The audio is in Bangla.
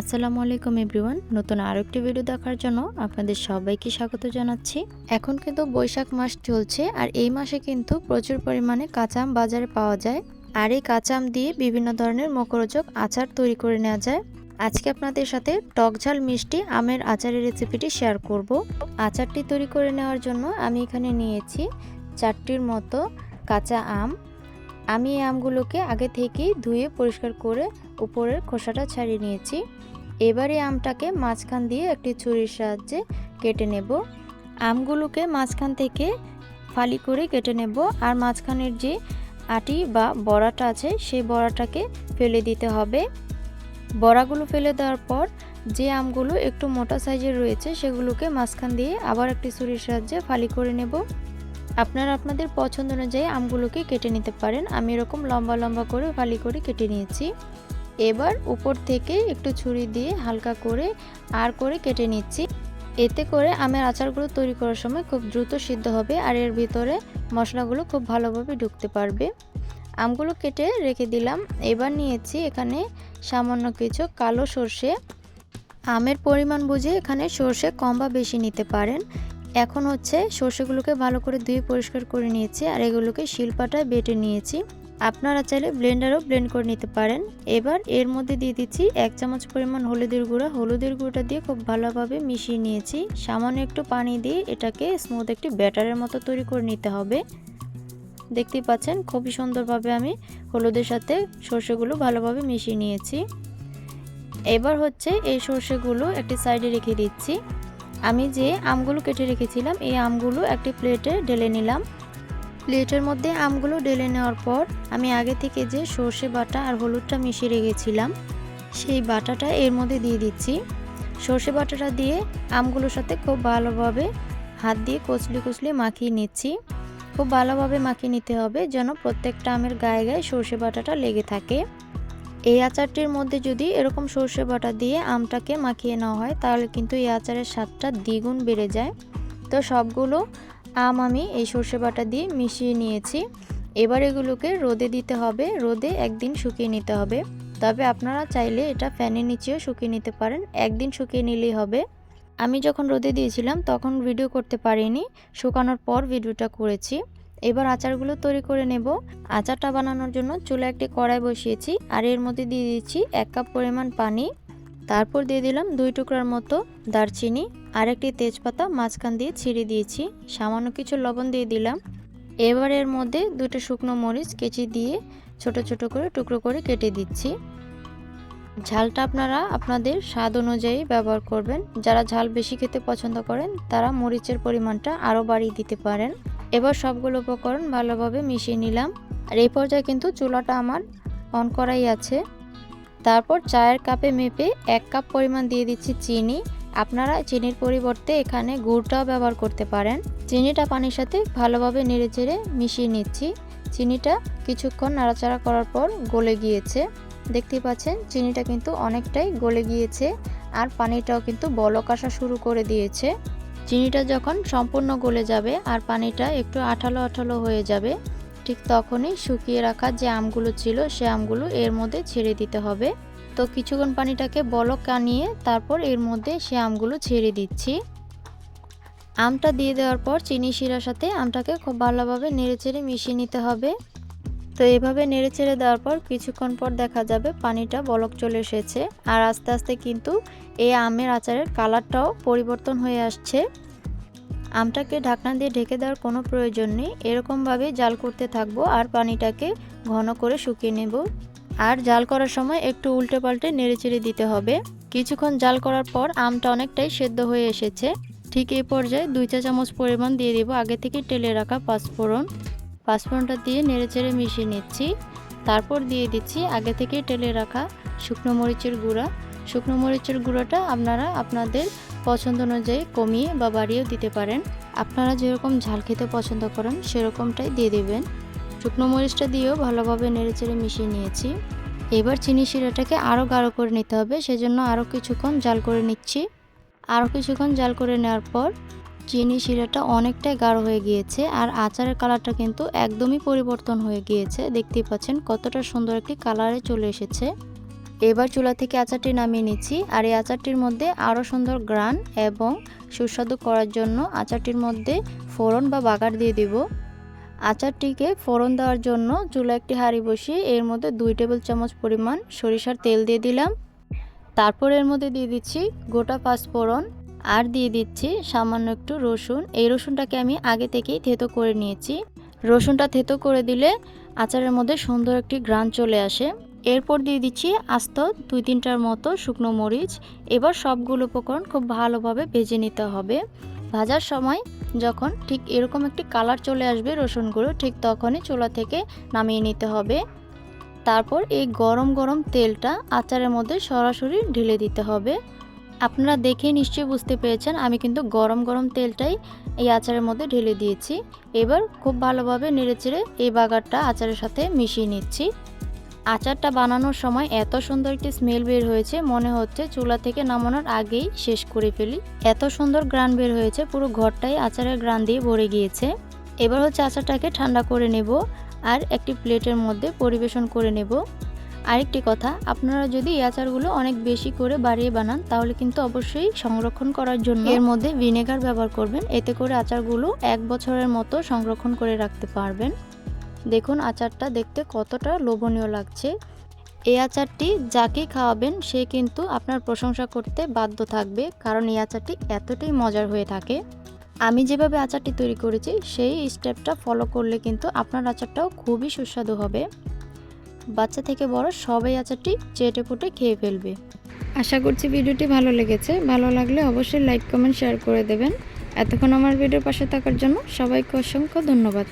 আসসালামু আলাইকুম এভরিওয়ান। নতুন আরও একটি ভিডিও দেখার জন্য আপনাদের সবাইকে স্বাগত জানাচ্ছি। এখন কিন্তু বৈশাখ মাস চলছে আর এই মাসে কিন্তু প্রচুর পরিমাণে কাঁচা আম বাজারে পাওয়া যায়। আর এই কাঁচা আম দিয়ে বিভিন্ন ধরনের মুখরোচক আচার তৈরি করে নেওয়া যায়। আজকে আপনাদের সাথে টক ঝাল মিষ্টি আমের আচারের রেসিপিটি শেয়ার করব। আচারটি তৈরি করে নেওয়ার জন্য আমি এখানে নিয়েছি চারটির মতো কাঁচা আম আমি এই আমগুলোকে আগে থেকেই ধুয়ে পরিষ্কার করে উপরের খোসাটা ছাড়িয়ে নিয়েছি। এবার এই আমটাকে মাঝখান দিয়ে একটি ছুরির সাহায্যে কেটে নেব। আমগুলোকে মাঝখান থেকে ফালি করে কেটে নেব আর মাঝখানের যে আটি বা বড়াটা আছে, সেই বড়াটাকে ফেলে দিতে হবে। বড়াগুলো ফেলে দেওয়ার পর যে আমগুলো একটু মোটা সাইজের রয়েছে, সেগুলোকে মাঝখান দিয়ে আবার একটি ছুরির সাহায্যে ফালি করে নেব। আপনারা আপনাদের পছন্দ অনুযায়ী আমগুলোকে কেটে নিতে পারেন। আমি এরকম লম্বা লম্বা করে ফালি করে কেটে নিয়েছি। এবার উপর থেকে একটু ছুরি দিয়ে হালকা করে আর করে কেটে নিচ্ছি। এতে করে আমের আচারগুলো তৈরি করার সময় খুব দ্রুত সিদ্ধ হবে আর এর ভিতরে মশলাগুলো খুব ভালোভাবে ঢুকতে পারবে। আমগুলো কেটে রেখে দিলাম। এবার নিয়েছি এখানে সামান্য কিছু কালো সর্ষে। আমের পরিমাণ বুঝে এখানে সর্ষে কম বা বেশি নিতে পারেন। এখন হচ্ছে সর্ষেগুলোকে ভালো করে ধুয়ে পরিষ্কার করে নিয়েছি আর এগুলোকে শিলপাটায় বেটে নিয়েছি। আপনারা চাইলে ব্লেন্ডারও ব্লেন্ড করে নিতে পারেন। এবার এর মধ্যে দিয়ে দিচ্ছি এক চামচ পরিমাণ হলুদের গুঁড়া। হলুদের গুঁড়োটা দিয়ে খুব ভালোভাবে মিশিয়ে নিয়েছি। সামান্য একটু পানি দিয়ে এটাকে স্মুথ একটি ব্যাটারের মতো তৈরি করে নিতে হবে। দেখতেই পাচ্ছেন খুবই সুন্দরভাবে আমি হলুদের সাথে সর্ষেগুলো ভালোভাবে মিশিয়ে নিয়েছি। এবার হচ্ছে এই সর্ষেগুলো একটি সাইডে রেখে দিচ্ছি। আমি যে আমগুলো কেটে রেখেছিলাম, এই আমগুলো একটি প্লেটে ঢেলে নিলাম। প্লেটের মধ্যে আমগুলো ঢেলে নেওয়ার পর আমি আগে থেকে যে সর্ষে বাটা আর হলুদটা মিশিয়ে রেখেছিলাম, সেই বাটাটা এর মধ্যে দিয়ে দিচ্ছি। সর্ষে বাটাটা দিয়ে আমগুলোর সাথে খুব ভালোভাবে হাত দিয়ে কচলি কচলি মাখিয়ে নিচ্ছি। খুব ভালোভাবে মাখিয়ে নিতে হবে যেন প্রত্যেকটা আমের গায়ে গায়ে সর্ষে বাটাটা লেগে থাকে। এই আচারটির মধ্যে যদি এরকম সর্ষে বাটা দিয়ে আমটাকে মাখিয়ে নেওয়া হয়, তাহলে কিন্তু এই আচারের স্বাদটা দ্বিগুণ বেড়ে যায়। তো সবগুলো আম আমি এই সর্ষে বাটা দিয়ে মিশিয়ে নিয়েছি। এবার এগুলোকে রোদে দিতে হবে। রোদে একদিন শুকিয়ে নিতে হবে। তবে আপনারা চাইলে এটা ফ্যানের নিচেও শুকিয়ে নিতে পারেন। একদিন শুকিয়ে নিলেই হবে। আমি যখন রোদে দিয়েছিলাম, তখন ভিডিও করতে পারিনি। শুকানোর পর ভিডিওটা করেছি। এবার আচারগুলো তৈরি করে নেব। আচারটা বানানোর জন্য চুলে একটি কড়াই বসিয়েছি আর এর মধ্যে দিয়ে দিচ্ছি এক কাপ পরিমাণ পানি। তারপর দিয়ে দিলাম দুই টুকরার মতো দারচিনি আর একটি তেজপাতা মাঝখান দিয়ে ছিঁড়ে দিয়েছি। সামান্য কিছু লবণ দিয়ে দিলাম। এবার এর মধ্যে দুটো শুকনো মরিচ কেচি দিয়ে ছোট ছোট করে টুকরো করে কেটে দিচ্ছি। ঝালটা আপনারা আপনাদের স্বাদ অনুযায়ী ব্যবহার করবেন। যারা ঝাল বেশি খেতে পছন্দ করেন, তারা মরিচের পরিমাণটা আরও বাড়িয়ে দিতে পারেন। এবার সবগুলো উপকরণ ভালোভাবে মিশিয়ে নিলাম। আর এই পর্যায়ে কিন্তু চুলাটা আমার অন করাই আছে। তারপর চায়ের কাপে মেপে এক কাপ পরিমাণ দিয়ে দিচ্ছি চিনি। আপনারা চিনির পরিবর্তে এখানে গুড়টাও ব্যবহার করতে পারেন। চিনিটা পানির সাথে ভালোভাবে নেড়ে চেড়ে মিশিয়ে নিচ্ছি। চিনিটা কিছুক্ষণ নাড়াচাড়া করার পর গলে গিয়েছে। দেখতেই পাচ্ছেন, চিনিটা কিন্তু অনেকটাই গলে গিয়েছে। আর পানিটাও কিন্তু বলক আসা শুরু করে দিয়েছে। চিনিটা যখন সম্পূর্ণ গলে যাবে আর পানিটা একটু আঠালো আঠালো হয়ে যাবে, ঠিক তখনই শুকিয়ে রাখা যে আমগুলো ছিল সে আমগুলো এর মধ্যে ছেড়ে দিতে হবে। তো কিছুক্ষণ পানিটাকে বলক কানিয়ে তারপর এর মধ্যে সে আমগুলো ছেড়ে দিচ্ছি। আমটা দিয়ে দেওয়ার পর চিনি শিরার সাথে আমটাকে খুব ভালোভাবে নেড়েচেড়ে মিশিয়ে নিতে হবে। তো এভাবে নেড়েচেড়ে দেওয়ার পর কিছুক্ষণ পর দেখা যাবে পানিটা বলক চলে এসেছে। আর আস্তে আস্তে কিন্তু এই আমের আচারের কালারটাও পরিবর্তন হয়ে আসছে। আমটাকে ঢাকনা দিয়ে ঢেকে দেওয়ার কোনো প্রয়োজন নেই। এরকমভাবে জাল করতে থাকব আর পানিটাকে ঘন করে শুকিয়ে নেব। আর জাল করার সময় একটু উল্টে পাল্টে নেড়ে চেড়ে দিতে হবে। কিছুক্ষণ জাল করার পর আমটা অনেকটাই সেদ্ধ হয়ে এসেছে। ঠিক এই পর্যায়ে দুই চা চামচ পরিমাণ দিয়ে দেবো আগে থেকে টেলে রাখা পাঁচফোড়ন। পাঁচফোড়নটা দিয়ে নেড়ে চেড়ে মিশিয়ে নিচ্ছি। তারপর দিয়ে দিচ্ছি আগে থেকে টেলে রাখা শুকনো মরিচের গুঁড়া। শুকনো মরিচের গুঁড়োটা আপনারা আপনাদের পছন্দ অনুযায়ী কমিয়ে বা বাড়িয়েও দিতে পারেন। আপনারা যেরকম ঝাল খেতে পছন্দ করেন, সেরকমটাই দিয়ে দেবেন। শুকনো মরিচটা দিয়েও ভালোভাবে নেড়েচেড়ে মিশিয়ে নিয়েছি। এবার চিনি শিরাটাকে আরও গাঢ় করে নিতে হবে, সেজন্য আরও কিছুক্ষণ জাল করে নিচ্ছি। আরও কিছুক্ষণ জাল করে নেওয়ার পর চিনি শিরাটা অনেকটাই গাঢ় হয়ে গিয়েছে আর আচারের কালারটা কিন্তু একদমই পরিবর্তন হয়ে গিয়েছে। দেখতেই পাচ্ছেন কতটা সুন্দর একটি কালারে চলে এসেছে। এবার চুলা থেকে আচারটি নামিয়ে নিচ্ছি আর এই আচারটির মধ্যে আরও সুন্দর গ্রান এবং সুস্বাদু করার জন্য আচারটির মধ্যে ফোড়ন বা বাগার দিয়ে দিব। আচারটিকে ফোড়ন দেওয়ার জন্য চুলা একটি হাঁড়ি বসিয়ে এর মধ্যে দুই টেবিল চামচ পরিমাণ সরিষার তেল দিয়ে দিলাম। তারপর এর মধ্যে দিয়ে দিচ্ছি গোটা পাঁচ ফোড়ন। আর দিয়ে দিচ্ছি সামান্য একটু রসুন। এই রসুনটাকে আমি আগে থেকেই থেতো করে নিয়েছি। রসুনটা থেতো করে দিলে আচারের মধ্যে সুন্দর একটি গ্রান চলে আসে। এরপর দিয়ে দিচ্ছি আস্ত দুই তিনটার মতো শুকনো মরিচ। এবার সবগুলো উপকরণ খুব ভালোভাবে ভেজে নিতে হবে। ভাজার সময় যখন ঠিক এরকম একটি কালার চলে আসবে রসুনগুলো, ঠিক তখনই চুলা থেকে নামিয়ে নিতে হবে। তারপর এই গরম গরম তেলটা আচারের মধ্যে সরাসরি ঢেলে দিতে হবে। আপনারা দেখে নিশ্চয়ই বুঝতে পেরেছেন, আমি কিন্তু গরম গরম তেলটাই এই আচারের মধ্যে ঢেলে দিয়েছি। এবার খুব ভালোভাবে নেড়েচেড়ে এই বাগারটা আচারের সাথে মিশিয়ে নিচ্ছি। আচারটা বানানোর সময় এত সুন্দর একটি স্মেল বের হয়েছে, মনে হচ্ছে চুলা থেকে নামানোর আগেই শেষ করে ফেলি। এত সুন্দর গ্রান বের হয়েছে, পুরো ঘরটাই আচারের গ্রান দিয়ে ভরে গিয়েছে। এবার হচ্ছে আচারটাকে ঠান্ডা করে নেব আর একটি প্লেটের মধ্যে পরিবেশন করে নেব। আরেকটি কথা, আপনারা যদি এই আচারগুলো অনেক বেশি করে বাড়িয়ে বানান, তাহলে কিন্তু অবশ্যই সংরক্ষণ করার জন্য এর মধ্যে ভিনেগার ব্যবহার করবেন। এতে করে আচারগুলো এক বছরের মতো সংরক্ষণ করে রাখতে পারবেন। দেখুন আচারটা দেখতে কতটা লোভনীয় লাগছে। এই আচারটি যাকেই খাওয়াবেন, সে কিন্তু আপনার প্রশংসা করতে বাধ্য থাকবে, কারণ এই আচারটি এতটাই মজার হয়ে থাকে। আমি যেভাবে আচারটি তৈরি করেছি, সেই স্টেপটা ফলো করলে কিন্তু আপনার আচারটাও খুবই সুস্বাদু হবে। বাচ্চা থেকে বড় সবাই আচারটি চেটে ফুটে খেয়ে ফেলবে। আশা করছি ভিডিওটি ভালো লেগেছে। ভালো লাগলে অবশ্যই লাইক কমেন্ট শেয়ার করে দেবেন। এতক্ষণ আমার ভিডিওর পাশে থাকার জন্য সবাইকে অসংখ্য ধন্যবাদ।